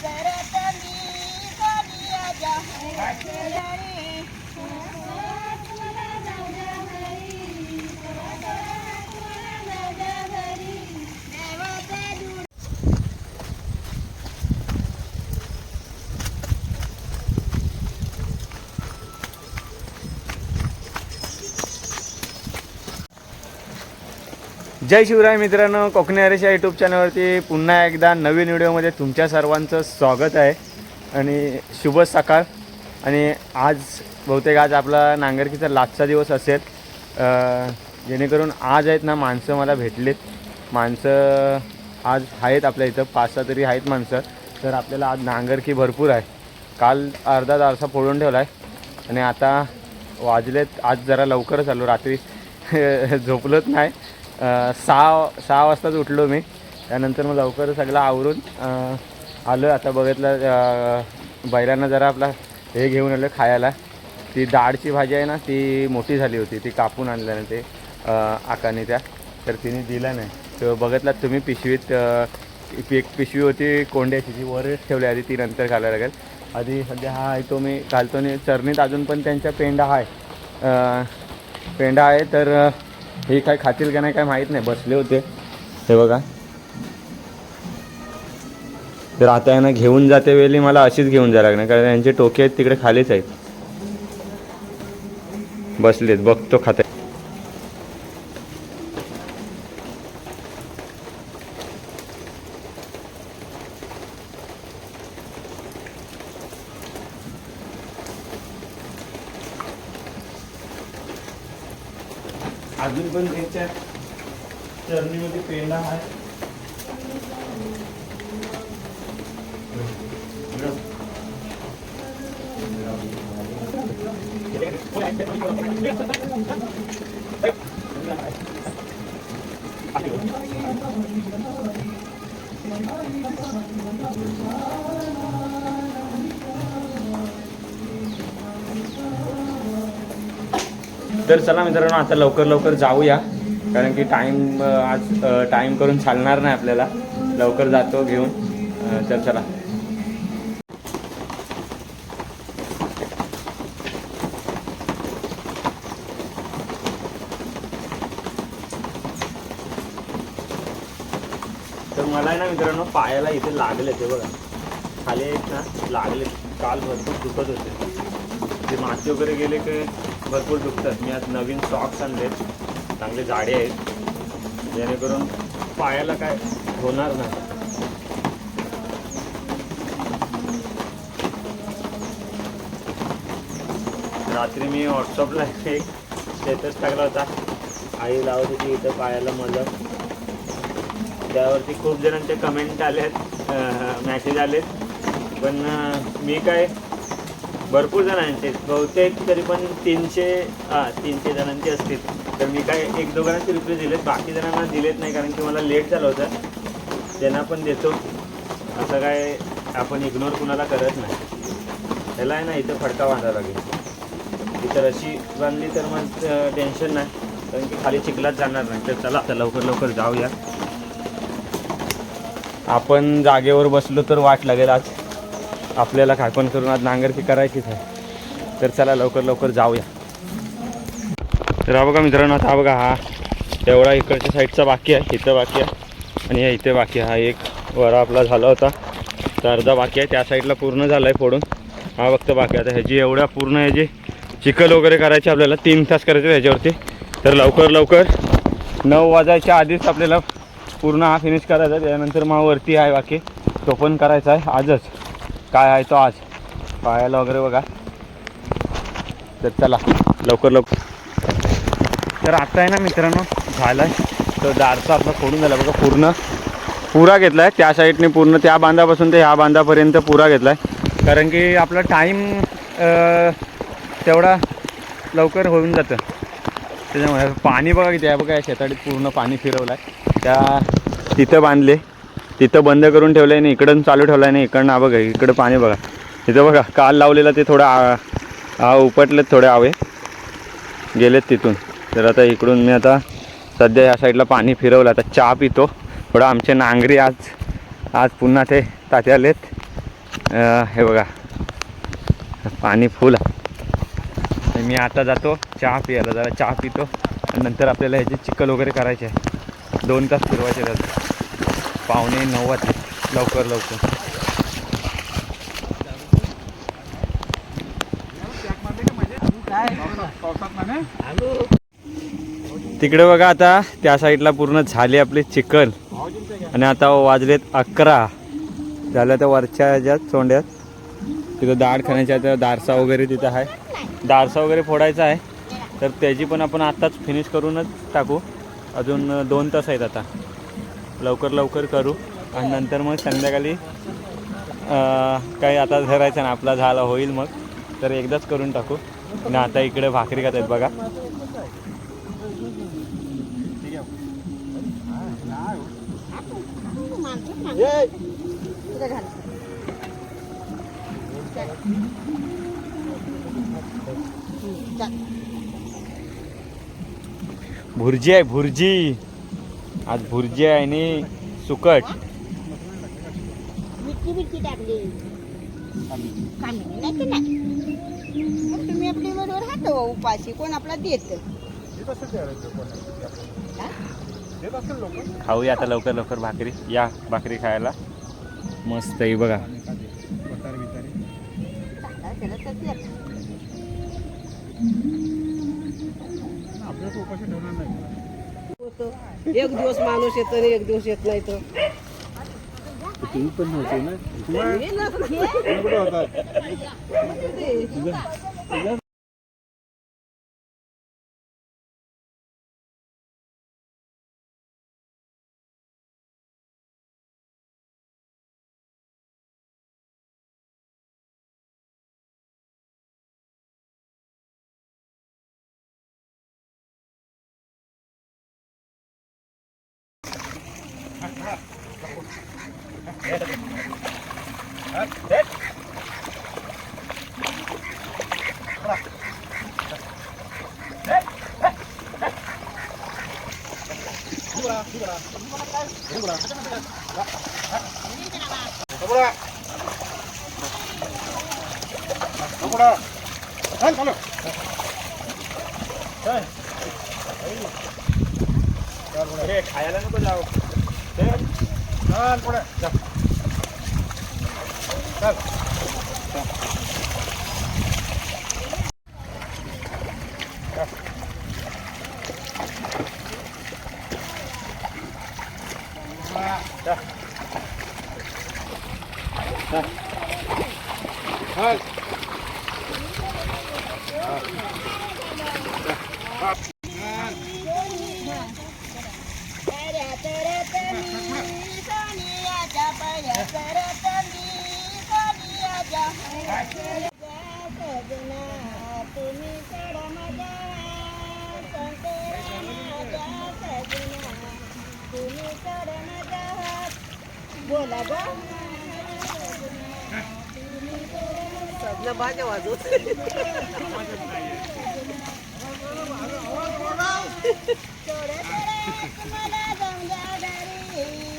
Vai. जय शिवराय मित्रांनो कोकणी हरेश या YouTube चॅनलवरती पुन्हा एकदा नवीन व्हिडिओमध्ये तुमच्या सर्वांचं स्वागत आहे. आणि शुभ सकाळ. आणि आज बहुतेक आज आपला नांगरकीचा लास्टचा दिवस असेल. जेणेकरून आज आहेत ना माणसं मला भेटलीत. माणसं आज आहेत आपल्या इथं पाच सहा तरी आहेत माणसं. तर आपल्याला आज नांगरकी भरपूर आहे. काल अर्धा तारसा फोडून ठेवला आहे आणि आता वाजलेत आज जरा लवकरच आलो. रात्री झोपलोच नाही. सहा सहा वाजताच उठलो मी. त्यानंतर मग लवकर सगळं आवरून आलो आलो आता बघितलं बैलांना जरा आपला हे घेऊन आलो खायला. ती डाळची भाजी आहे ना ती मोठी झाली होती. ती कापून आणलं ना ते आकाने त्या. तर तिने दिला नाही. तर बघितलात तुम्ही पिशवीत एक पिशवी होती कोंड्याची ती वरच ठेवली आधी ती नंतर घालायला लागेल. आधी सध्या हा आहे तो मी घालतो आणि चरणीत अजून पण त्यांच्या पेंडा आहे. पेंडा आहे तर हे काय खातील का नाही काय माहीत नाही बसले होते. हे बघा. तर आता आहे ना घेऊन जाते वेळी मला अशीच घेऊन जायला लागणार कारण यांचे टोके आहेत तिकडे खालीच आहेत. बसलेत बघतो खात तर चला मित्रांनो आता लवकर लवकर जाऊया. कारण की टाईम आज टाईम करून चालणार नाही आपल्याला. लवकर जातो घेऊन. तर चला तर मला आहे ना मित्रांनो पायाला इथे लागले ते बघा. खाली आहेत ना लागले काल भरपूर दुखत होते. ते माती वगैरे गेले की भरपूर दुखतात. मी आज नवीन सॉक्स आणले. चांगले जाडे आहेत. जेणेकरून पायाला काय होणार नाही. रात्री मी व्हॉट्सअपला एक स्टेटस टाकला होता. आई लावत होती इथं पायाला मलम. त्यावरती खूप जणांचे कमेंट आलेत मॅसेज आलेत. पण मी काय भरपूर जणांचे बहुतेक तरी पण तीनशे हां तीनशे जणांचे असतील. तर मी काय एक दोघांचे रिप्लाय दिलेत. बाकी जणांना दिलेत नाही कारण की मला लेट झालं होतं. त्यांना पण देतो. असं काय आपण इग्नोर कुणाला करत नाही. त्याला आहे ना इथं फडका बांधावा लागेल. इथं अशी बांधली तर मग टेन्शन नाही. कारण की खाली चिखलात जाणार नाही. तर चला आता लवकर लवकर जाऊया. आपण जागेवर बसलो तर वाट लागेल आज. आपल्याला खाकण करून आज नांगरकी करायचीच आहे. तर चला लवकर लवकर जाऊया. तर हा बघा मित्रांनो आता बघा हा एवढा इकडच्या साईडचा बाकी आहे इथं बाकी आहे आणि या इथे बाकी हा एक वरा आपला झाला होता. तर अर्धा बाकी आहे. त्या साईडला पूर्ण झाला आहे फोडून. हा फक्त बाकी आता ह्याची एवढ्या पूर्ण ह्याची चिखल वगैरे करायची आपल्याला तीन तास करायचे ह्याच्यावरती तर लवकर लवकर नऊ वाजायच्या आधीच आपल्याला पूर्ण हा फिनिश करायचा आहे. त्यानंतर मग वरती आहे बाकी. तो पण करायचा आहे. आजच. काय आहे तो आज? पायाला वगैरे बघा. तर चला लवकर लवकर. तर आता आहे ना मित्रांनो झालं आहे तर दारचा आपला फोडून झाला. बघा पूर्ण पुरा घेतला आहे त्या साईडने पूर्ण त्या बांधापासून ते ह्या बांधापर्यंत पुरा घेतला आहे कारण की आपला टाईम तेवढा लवकर होऊन जातं. त्याच्यामुळे पाणी बघा किती आहे. बघा या शेताडीत पूर्ण पाणी फिरवलं आहे त्या तिथं बांधले. तिथं बंद करून ठेवलं आहे आणि इकडून चालू ठेवलं आहे आणि इकडनं बघा इकडं पाणी बघा. तिथं बघा काल लावलेलं ते थोडं आ आ उपटलेत थोडे आवे. गेलेत तिथून. तर आता इकडून मी आता सध्या या साईडला पाणी फिरवलं. आता चहा पितो. थोडं आमचे नांगरी आज आज पुन्हा ते तात्या आलेत हे बघा. पाणी फुल. मी आता जातो चहा पियाला. जरा चहा पितो. आणि नंतर आपल्याला ह्याची चिकल वगैरे करायचे आहे. दोन तास फिरवायचे त्यात. पावणे नऊ वाजले. लवकर लवकर. तिकडे बघा आता त्या साईडला पूर्ण झाले आपले चिकन. आणि आता वाजलेत अकरा. झालं तर वरच्या ह्याच्यात चोंड्यात तिथं दाड खाण्याच्या त्या दारसा वगैरे तिथं आहे. दारसा वगैरे फोडायचा आहे. तर त्याची पण आपण आत्ताच फिनिश करूनच टाकू. अजून दोन तास आहेत आता. लवकर लवकर करू. आणि नंतर मग संध्याकाळी काही आता धरायचं ना आपला झाला होईल मग. तर एकदाच करून टाकू. आणि आता इकडे भाकरी खात आहेत बघा भुर्जी आहे भुर्जी. आज भुर्जी आहे आणि सुकट. तुम्ही आपली बरोबर उपाशी. कोण आपला देत? खाऊया आता लवकर लवकर भाकरी. या भाकरी खायला. मस्त आहे बघा. एक दिवस माणूस येतो आणि एक दिवस येत नाही तर 넷 하나 넷 누구라 누구라 누구라 누구라 누구라 한 가면 그래 가야 되는 거냐고 네. 한 보내 자 करत रत मी सोनियाच्या पायात रत मी सोनियाच्या सजना तुम्ही चढ माझ्या शंकरा माझ्या सजना तुम्ही चढ माझ्या बोला गो सजना बाजा वाजवत सोडा सोडा हेत मला जाऊन द्या घरी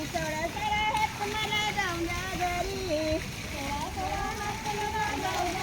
सोडा सोडा हेत मला जाऊन द्या घरी सोडा सोडा हेत मला जाऊन द्या घरी. देवाची परडी राहिली तुम्ही चढ माझा हात. देवाची परडी राहिली तुम्ही चढ माझा हात.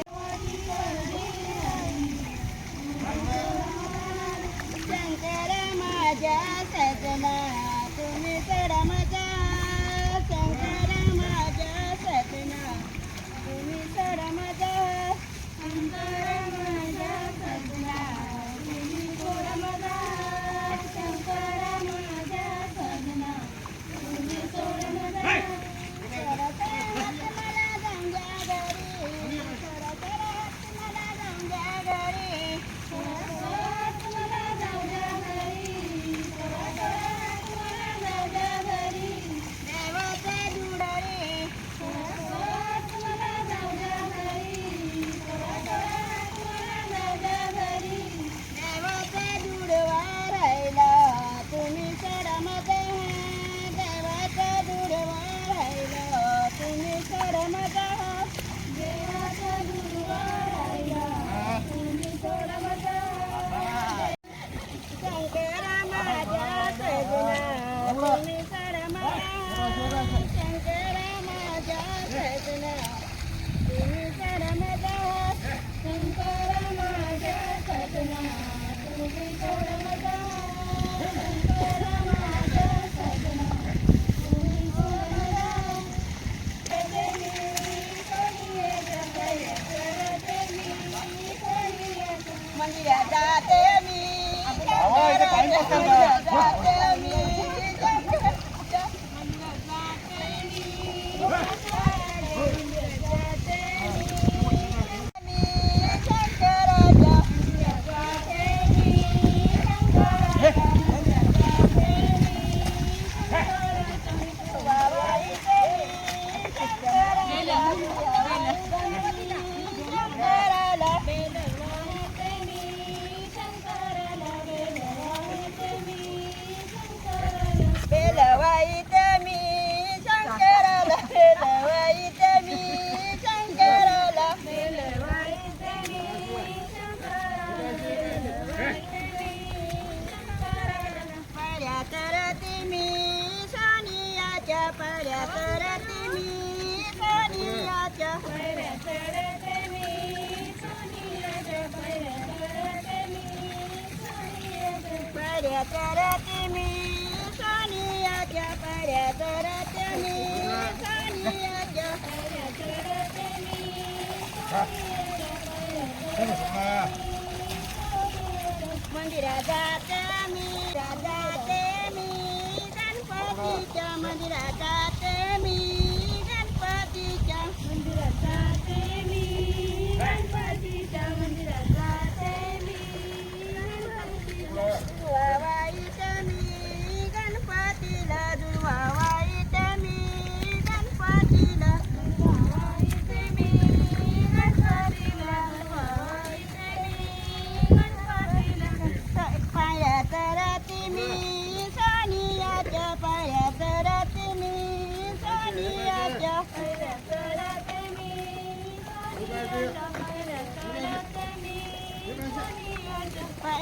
मी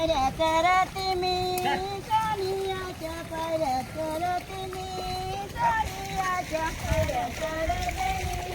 पायऱ्या करते मी सोनियाच्या पायऱ्या करते मी सोनियाच्या पायऱ्या करते मी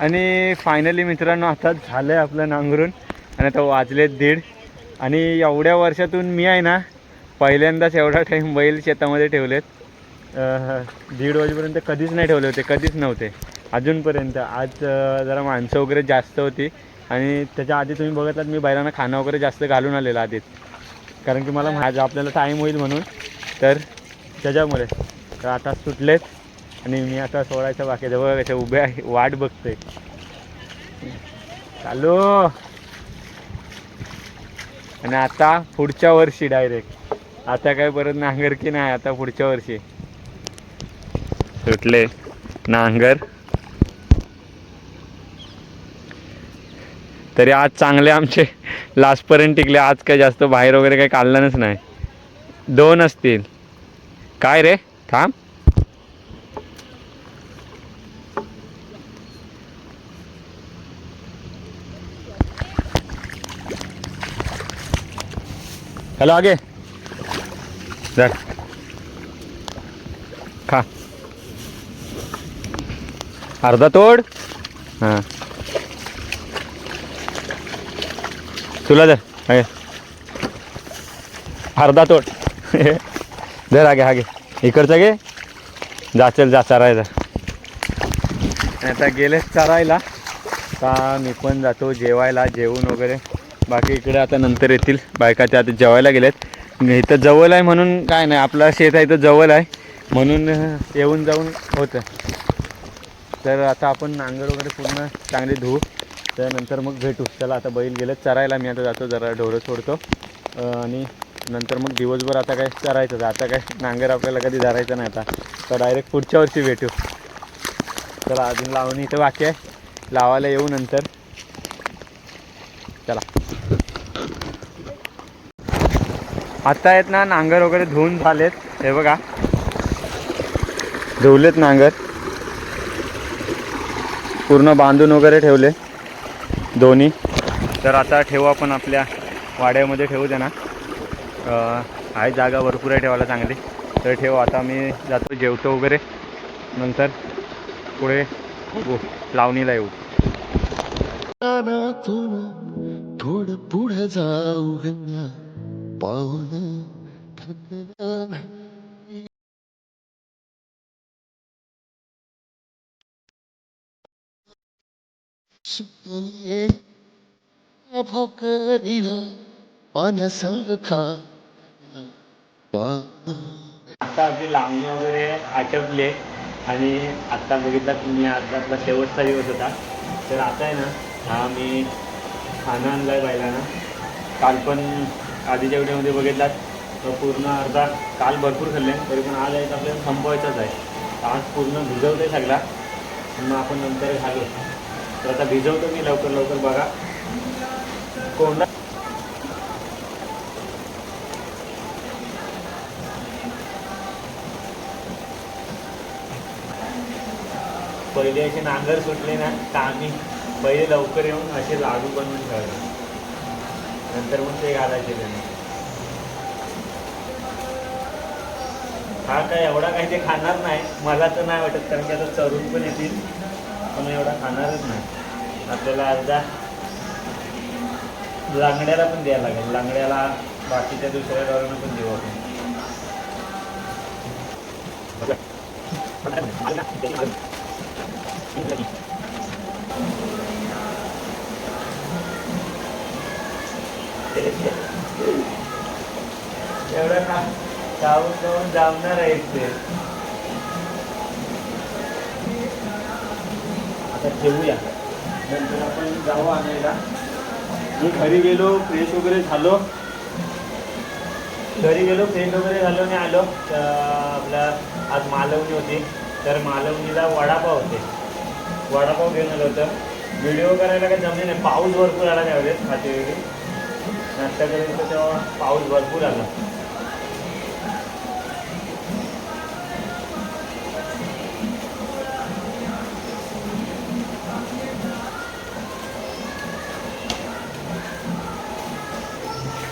आणि फायनली मित्रांनो आता झालं आहे आपलं नांगरून. आणि आता वाजले दीड. आणि एवढ्या वर्षातून मी आहे ना पहिल्यांदाच एवढा टाईम बैल शेतामध्ये ठेवलेत. दीड वाजेपर्यंत कधीच नाही ठेवले होते कधीच नव्हते. अजूनपर्यंत. आज जरा माणसं वगैरे जास्त होती. आणि त्याच्या आधी तुम्ही बघितलात मी बैलांना खाणं वगैरे जास्त घालून आलेलं आधीच. कारण की मला माझं आपल्याला टाईम होईल म्हणून. तर त्याच्यामुळे. तर आता सुटलेत. आणि मी आता सोडायचं बाकी जवळ कशा उभे आहे. वाट बघते चालू. आणि आता पुढच्या वर्षी डायरेक्ट आता काय परत नांगर की नाही आता पुढच्या वर्षी. सुटले. नांगर. तरी आज चांगले आमचे लास्टपर्यंत टिकले. आज काय जास्त बाहेर वगैरे काही काढलंच नाही. दोन असतील. काय रे? थांब. हॅलो आगे. जा खा अर्धा तोड हां तुला धर हे. अर्धा तोड धर आगे आगे इकडचं घे जा चल जा चरायला आता गेले चरायला का मी पण जातो जेवायला जेवून वगैरे बाकी इकडे आता नंतर येतील बायका त्या आता जेवायला गेलेत इथं जवळ आहे म्हणून काय नाही आपलं शेत आहे इथं जवळ आहे. म्हणून येऊन जाऊन होतं. तर आता आपण नांगर वगैरे पूर्ण चांगली धुवू. त्यानंतर मग भेटू. चला आता बैल गेलं चरायला. मी आता जातो जरा ढोरं सोडतो. आणि नंतर मग दिवसभर आता काय चरायचं? आता काय नांगर आपल्याला कधी धरायचं नाही आता. तर डायरेक्ट पुढच्या वर्षी भेटू. चला अजून लावणी इथं बाकी आहे. लावायला येऊ नंतर. चला. आता आहेत ना नांगर वगैरे धुवून झालेत. हे बघा. धुवलेत नांगर. पूर्ण बांधून वगैरे ठेवले दोन्ही. तर आता ठेवू आपण आपल्या वाड्यामध्ये ठेवू दे ना आहे जागा भरपूर आहे ठेवायला चांगली. तर ठेवू आता मी जातो जेवतो वगैरे. नंतर पुढे लावणीला येऊ. रानातून थोडं पुढे जाऊ आता आपली लावणी वगैरे आटपले आणि आत्ता बघितला तुम्ही आता आपला शेवटचा दिवस होता. तर आता आहे ना हा मी खाना आणला बायला ना काल पण आधीच्या व्हिडिओमध्ये बघितलात पूर्ण अर्धा काल भरपूर खाल्ले तरी पण आज आहे आपल्याला संपवायचाच आहे. आज पूर्ण भिजवतो आहे सगळा मग आपण नंतर घालू तर आता भिजवतो मी लवकर लवकर बघा. कोंडा पहिले असे नांगर सुटले ना तर आम्ही पहिले लवकर येऊन असे लाडू बनवून ठेवले नंतर मग ते घालायचे त्यांना. हा काय एवढा काही ते खाणार नाही. मला तर नाही वाटत कारण की आता चरून पण येतील पण एवढा खाणारच नाही. आपल्याला अर्धा लांगड्याला पण द्यायला लागेल. लांगड्याला बाकीच्या दुसऱ्या गावांना पण देऊ आपण. एवढं का? जाऊन जाऊन जामणार आहे ते. आता ठेवूया. नंतर आपण जाऊ आणायला. मी घरी गेलो फ्रेश वगैरे झालो. घरी गेलो फ्रेश वगैरे झालो आणि आलो. तर आपला आज मालवणी होती. तर मालवणीला वडापाव होते. वडापाव घेऊन आलो होतं. व्हिडिओ करायला काही जमले नाही. पाऊस भरपूर आला त्यावेळेस खाते वेळी नाश्ता तेव्हा पाऊस भरपूर आला.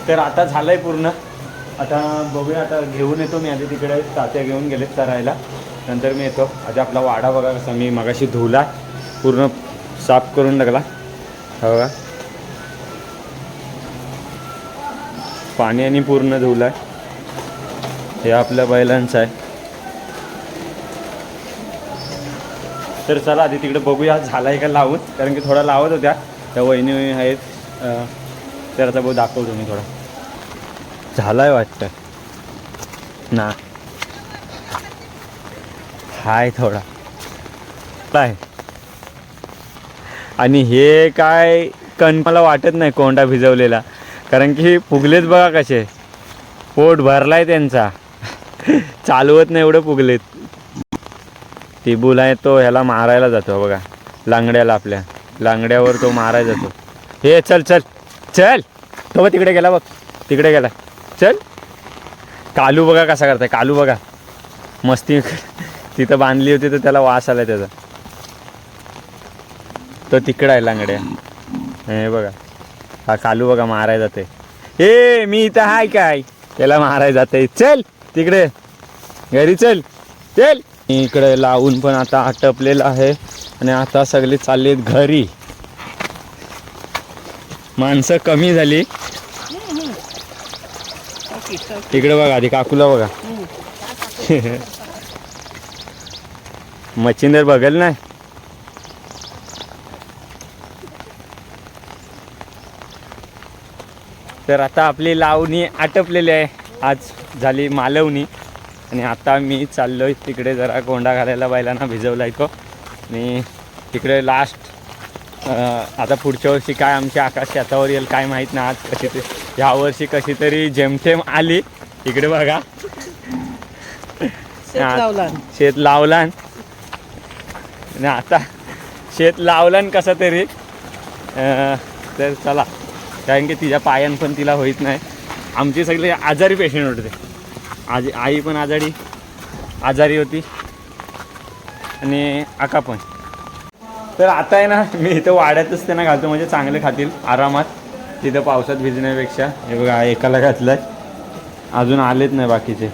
तर आता झालंय पूर्ण. आता बघूया आता घेऊन येतो मी आधी तिकडे. तात्या घेऊन गेले चरायला नंतर मी येतो. आधी आपला वाडा बघा कसा मी मगाशी धुला पूर्ण साफ करून लागला हो का पाण्याने पूर्ण धुलाय. हे आपल्या बैलांचं आहे. तर चला आधी तिकडे बघूया झालाय का लावून? कारण की थोडा लावत होत्या. त्या वहिनी आहेत तर आता बघू दाखवतो मी थोडा. झालाय वाटतं. ना. हाय थोडा. काय? आणि हे काय कण मला वाटत नाही कोंडा भिजवलेला. कारण की फुगलेत बघा कसे. पोट भरलाय त्यांचा. चालवत नाही एवढं फुगलेत. टिबूल आहे तो ह्याला मारायला जातो बघा. लांगड्याला आपल्या. लांगड्यावर तो मारायला जातो. हे चल चल. चल. तो बघ तिकडे गेला बघ. तिकडे गेला. चल. कालू बघा कसा करताय. कालू बघा. मस्ती. तिथं बांधली होती तर त्याला वास आला त्याचा. तो तिकडं आहे लांगड्या. हे बघा. हा कालू बघा माराय जाते ए मी इथं हाय काय? त्याला माराय जाते चल तिकडे. घरी चल. चल. इकडे लावून पण आता आटपलेलं आहे आणि आता सगळे चाललेत घरी. माणसं कमी झाली. इकडे बघा आधी काकूला बघा. मच्छिंदर बघल नाही तर आता आपली लावणी आटपलेली आहे. आज झाली मालवणी. आणि आता मी चाललोय तिकडे जरा कोंडा घालायला बैलांना भिजवला तो आणि तिकडे लास्ट आता पुढच्या वर्षी काय आमच्या आकाश शेतावर येईल काय माहीत नाही. आज कशी ते यावर्षी कशी तरी जेमतेम आली. इकडे बघा. शेत. लावला शेत लावलान. आणि आता शेत लावलान कसा तरी. तर चला. कारण की तिच्या पायान पण तिला होईत नाही. आमचे सगळे आजारी पेशंट होते आजी आई पण आजारी आजारी होती. आणि आका पण. तर आता आहे ना मी इथं वाड्यातच त्यांना घालतो म्हणजे चांगले खातील आरामात. तिथं पावसात भिजण्यापेक्षा. हे बघा एकाला घातलंय. अजून आलेच नाही बाकीचे.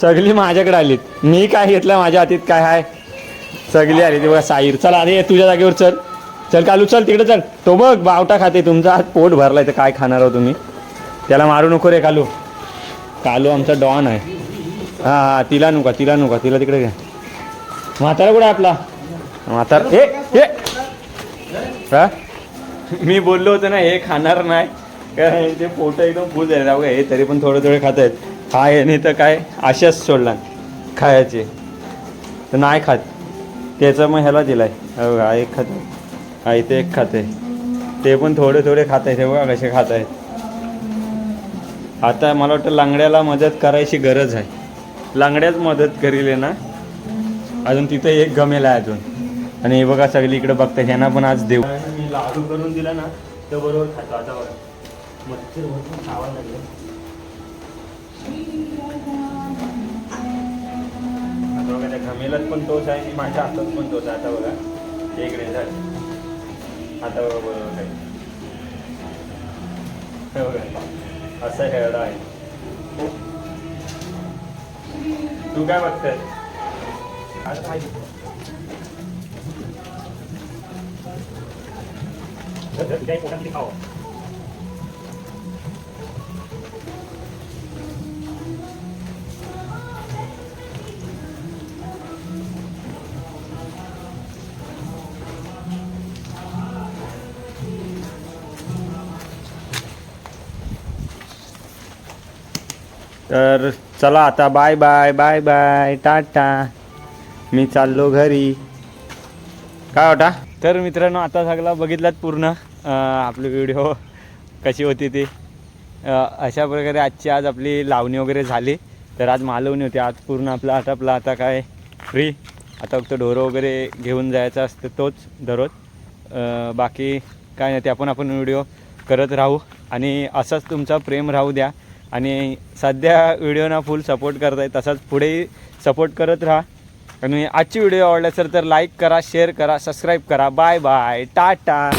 सगळी माझ्याकडे आलीत. मी काय घेतलं माझ्या हातीत काय आहे सगळी आली ते बघा साईर चल अरे तुझ्या जागेवर चल. चल कालू चल तिकडे चल. तो बघ बावटा खाते तुमचा. आज पोट भरलाय तर काय खाणार आहो तुम्ही? त्याला मारू नको रे कालू. कालू आमचा डॉन आहे. हां हां तिला नुका तिला नुका तिला तिकडे घ्या म्हातारा कुठे आहे आपला? म्हातारा हे हे हा? मी बोललो होतो ना हे खाणार नाही. काय ते पोट एकदम फुल झाले जाऊ हे तरी पण थोडे थोडे खात आहेत हा हे नाही तर काय? आशाच सोडला. खायचे. तर नाही खात. त्याचं मग ह्याला दिलाय. आहे बघा हा एक खाते. हा इथे एक खाते. ते पण थोडे थोडे खात आहेत. हे बघा कसे खात आहेत. आता मला वाटतं लांगड्याला मदत करायची गरज आहे. लांगड्याच मदत करील ना अजून तिथे एक गमेल आहे अजून. आणि हे बघा सगळी इकडे बघता ह्यांना पण आज देऊ. मी लाडू करून दिला ना तर बरोबर खातो आता बघा. मच्छर भरपूर खावा लागले. मेलात पण तोच आहे आणि माझ्या हातात पण तोच आहे आता बघा एक झाले आता बघा बरोबर आहे बघा असा खेळाडू आहे तू काय बघतोय आता काही पोटातली खावं तर चला आता bye bye bye bye tata. मी चाललो घरी. काय होता तर मित्रांनो आता सगळा बघितलात पूर्ण. आपली व्हिडिओ कशी होती ती. अशा प्रकारे आजची आज आपली लावणी वगैरे झाली. तर आज मालवणी होती. आज पूर्ण आपला आटापला आता काय फ्री आता फक्त ढोरं वगैरे घेऊन जायचं असतं तोच दररोज. बाकी काय नाही ते आपण आपण व्हिडिओ करत राहू. आणि असंच तुमचा प्रेम राहू द्या. आणि सध्या व्हिडिओना फुल सपोर्ट करताय तसाच पुढेही सपोर्ट करत राहा. आणि आजची व्हिडिओ आवडली तर लाईक करा शेअर करा सबस्क्राईब करा. Bye bye Tata